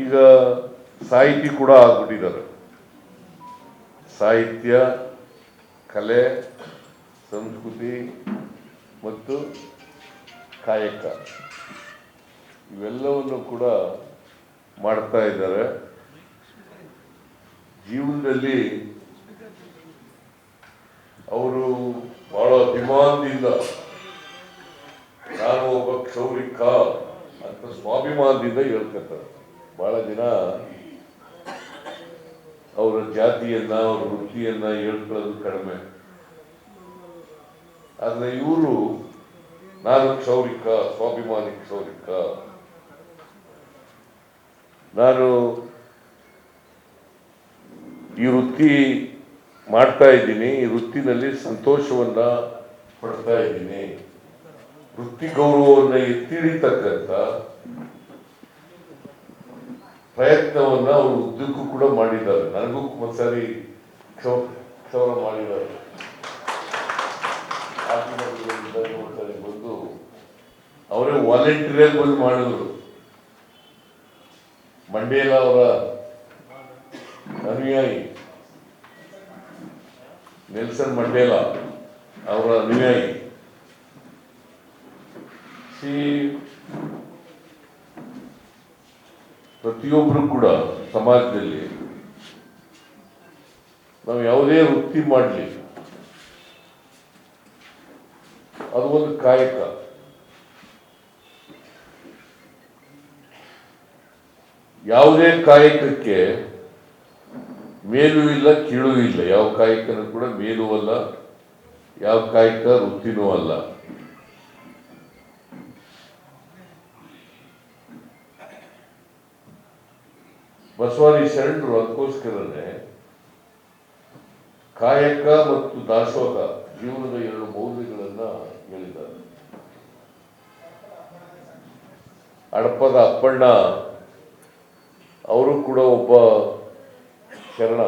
ಈಗ ಸಾಹಿತಿ ಕೂಡ ಆಗ್ಬಿಟ್ಟಿದ್ದಾರೆ. ಸಾಹಿತ್ಯ, ಕಲೆ, ಸಂಸ್ಕೃತಿ ಮತ್ತು ಕಾಯಕ ಇವೆಲ್ಲವನ್ನು ಕೂಡ ಮಾಡ್ತಾ ಇದ್ದಾರೆ. ಜೀವನದಲ್ಲಿ ಅವರು ಬಹಳ ಅಭಿಮಾನದಿಂದ ನಾನು ಒಬ್ಬ ಕ್ಷೌರಿಕ ಅಂತ ಸ್ವಾಭಿಮಾನದಿಂದ ಹೇಳ್ಕೊತಾರೆ. ಬಹಳ ಜನ ಅವರ ಜಾತಿಯನ್ನ, ಅವರ ವೃತ್ತಿಯನ್ನ ಹೇಳ್ಕೊಳ್ಳೋದು ಕಡಿಮೆ. ಆದ್ರೆ ಇವರು ನಾನು ಕ್ಷೌರಿಕ, ಸ್ವಾಭಿಮಾನಿ ಕ್ಷೌರಿಕ. ನಾನು ಈ ವೃತ್ತಿ ಮಾಡ್ತಾ ಇದ್ದೀನಿ, ಈ ವೃತ್ತಿನಲ್ಲಿ ಸಂತೋಷವನ್ನ ಪಡ್ತಾ ಇದ್ದೀನಿ. ವೃತ್ತಿ ಗೌರವವನ್ನು ಎತ್ತಿ ಹಿಡಿತಕ್ಕಂಥ ಪ್ರಯತ್ನವನ್ನ ಅವರು ಉದ್ದಕ್ಕೂ ಕೂಡ ಮಾಡಿದ್ದಾರೆ. ನನಗೂ ಒಂದ್ಸಾರಿ ಕ್ಷೌ- ಕ್ಷೌರ ಮಾಡಿದ್ದಾರೆ. ಬಂದು ಅವರೇ ವಾಲಂಟಿಯರ್ ಬಂದು ಮಾಡಿದ್ರು. ಮಂಡೇಲ ಅವರ ಅನುಯಾಯಿ ನೆಲ್ಸನ್ ಮಂಡೇಲ ಅವರ ಅನುಯಾಯಿ. ಸಿ ಪ್ರತಿಯೊಬ್ಬರು ಕೂಡ ಸಮಾಜದಲ್ಲಿ ನಾವು ಯಾವುದೇ ವೃತ್ತಿ ಮಾಡಲಿ, ಅದು ಒಂದು ಕಾಯಕ. ಯಾವುದೇ ಕಾಯಕಕ್ಕೆ ಮೇಲೂ ಇಲ್ಲ, ಕೀಳೂ ಇಲ್ಲ. ಯಾವ ಕಾಯಕನೂ ಕೂಡ ಮೇಲೂ ಅಲ್ಲ, ಯಾವ ಕಾಯಕ ವೃತ್ತಿನೂ ಅಲ್ಲ. ಬಸವಾದಿ ಶರಣರು ಅದಕ್ಕೋಸ್ಕರನೇ ಕಾಯಕ ಮತ್ತು ದಾಸೋಹ ಜೀವನದ ಎರಡು ಮೌಲ್ಯಗಳನ್ನ ಹೇಳಿದ್ದಾರೆ. ಅಡಪದ ಅಪ್ಪಣ್ಣ, ಅವರು ಕೂಡ ಒಬ್ಬ ಶರಣ.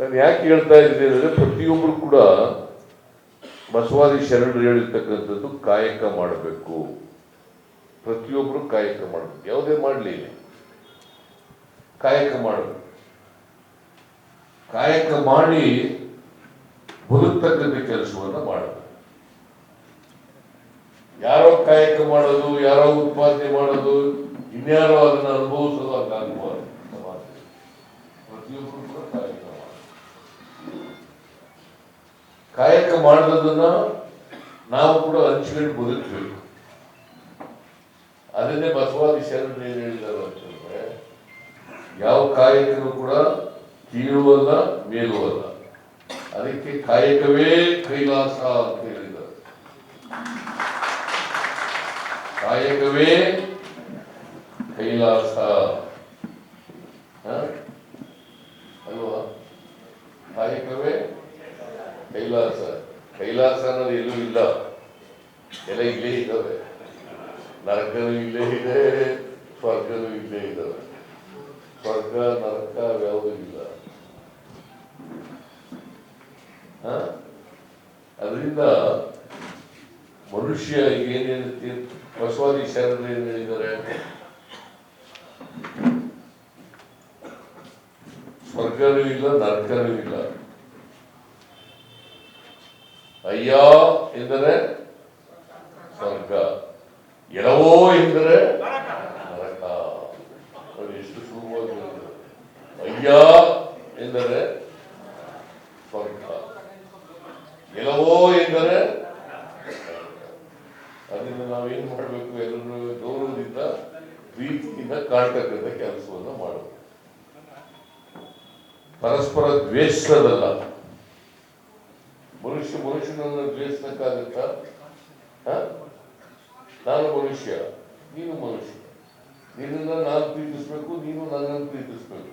ನಾನು ಯಾಕೆ ಹೇಳ್ತಾ ಇದ್ದೀನಿ ಅಂದ್ರೆ ಪ್ರತಿಯೊಬ್ಬರು ಕೂಡ ಬಸವಾದಿ ಶರಣರು ಹೇಳಿರ್ತಕ್ಕಂಥದ್ದು ಕಾಯಕ ಮಾಡಬೇಕು. ಪ್ರತಿಯೊಬ್ಬರು ಕಾಯಕ ಮಾಡಬೇಕು. ಯಾವುದೇ ಮಾಡಲಿ ಕಾಯಕ ಮಾಡಬೇಕು. ಕಾಯಕ ಮಾಡಿ ಬದುಕ್ತಕ್ಕಂಥ ಕೆಲಸವನ್ನು ಮಾಡಬೇಕು. ಯಾರೋ ಕಾಯಕ ಮಾಡೋದು, ಯಾರೋ ಉತ್ಪಾದನೆ ಮಾಡೋದು, ಇನ್ಯಾರೋ ಅದನ್ನ ಅನುಭವಿಸೋದು ಸಮಾಜದಲ್ಲಿ. ಪ್ರತಿಯೊಬ್ಬರು ಕಾಯಕ ಮಾಡಬೇಕು. ಕಾಯಕ ನಾವು ಕೂಡ ಹಂಚ್ಕೊಂಡು ಬದುಕಬೇಕು. ಅದನ್ನೇ ಬಸವಾದಿ ಶರಣರು ಏನು ಹೇಳಿದ್ದಾರೆ ಅಂತಂದ್ರೆ, ಯಾವ ಕಾಯಕನು ಕೂಡ ಕೀಳುವಲ್ಲ, ಮೇಲುವಲ್ಲ. ಅದಕ್ಕೆ ಕಾಯಕವೇ ಕೈಲಾಸ ಅಂತ ಹೇಳಿದ್ದಾರೆ ಕಾಯಕವೇ ಕೈಲಾಸ? ಅಲ್ವಾ? ಕಾಯಕವೇ ಕೈಲಾಸ. ಕೈಲಾಸ ಅನ್ನೋದು ಎಲ್ಲೂ ಇಲ್ಲ ಎಲ್ಲ ಇಲ್ಲೇ ಇದ್ದಾವೆ ನರಕನೂ ಇಲ್ಲೇ ಇದೆ ಇಲ್ಲೇ ಇದ್ದಾವೆ. ಸ್ವರ್ಗ, ನರಕ ಯಾವುದೂ ಇಲ್ಲ? ಅದರಿಂದ ಮನುಷ್ಯ ಏನೇನು ಬಸವಾದಿ ಶರಣರು ಏನು ಹೇಳಿದ್ದಾರೆ? ಸ್ವರ್ಗನೂ ಇಲ್ಲ, ನರಕನೂ ಇಲ್ಲ. ಅಯ್ಯ ಎಂದರೆ ಸ್ವರ್ಗ. ಎಳವೋ ಎಂದರೆ? ಎಷ್ಟು ಸುಲಭವಾಗಿ ಅಯ್ಯ, ಎಂದರೆ? ಸ್ವರ್ಗ. ಎಲ್ಲವೋ ಎಂದರೆ? ಅದರಿಂದ ನಾವೇನ್ ಮಾಡಬೇಕು ಎಲ್ಲರೂ ಗೌರವದಿಂದ, ಪ್ರೀತಿಯಿಂದ ಕಾಣ್ತಕ್ಕಂಥ ಕೆಲಸವನ್ನು ಮಾಡಬೇಕು. ಪರಸ್ಪರ ದ್ವೇಷದಲ್ಲ. ಮನುಷ್ಯ ಮನುಷ್ಯನನ್ನು ದ್ವೇಷಕ್ಕಾಗುತ್ತಾ? ನಾನು ಮನುಷ್ಯ, ನೀನು ಮನುಷ್ಯ. ನಿನ್ನನ್ನು ನಾನು ಪ್ರೀತಿಸ್ಬೇಕು, ನೀನು ನನ್ನನ್ನು ಪ್ರೀತಿಸ್ಬೇಕು.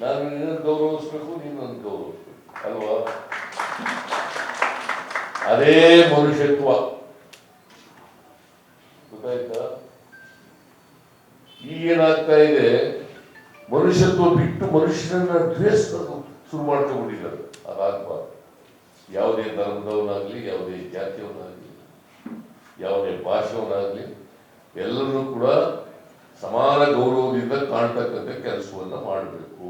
ನಾನು ನಿನ್ನನ್ನು ಗೌರವಿಸ್ಬೇಕು, ನೀನು ನನ್ನ ಗೌರವಿಸ್ಬೇಕು. ಅಲ್ವಾ? ಅದೇ ಮನುಷ್ಯತ್ವ. ಗೊತ್ತಾಯ್ತಾ? ಈಗೇನಾಗ್ತಾ ಇದೆ? ಮನುಷ್ಯತ್ವ ಬಿಟ್ಟು ಮನುಷ್ಯನನ್ನ ದ್ವೇಷಿಸೋದು ಶುರು ಮಾಡ್ಕೊಂಡಿದ್ದಾರೆ ಅದಾಗಬಾರ್ದು. ಯಾವುದೇ ಧರ್ಮದವನಾಗ್ಲಿ, ಯಾವುದೇ ಜಾತಿಯವನಾಗ್ಲಿ ಯಾವುದೇ ಭಾಷೆಯವನಾಗ್ಲಿ ಎಲ್ಲರೂ ಕೂಡ ಸಮಾನ ಗೌರವದಿಂದ ಕಾಣ್ತಕ್ಕಂಥ ಕೆಲಸವನ್ನು ಮಾಡಬೇಕು.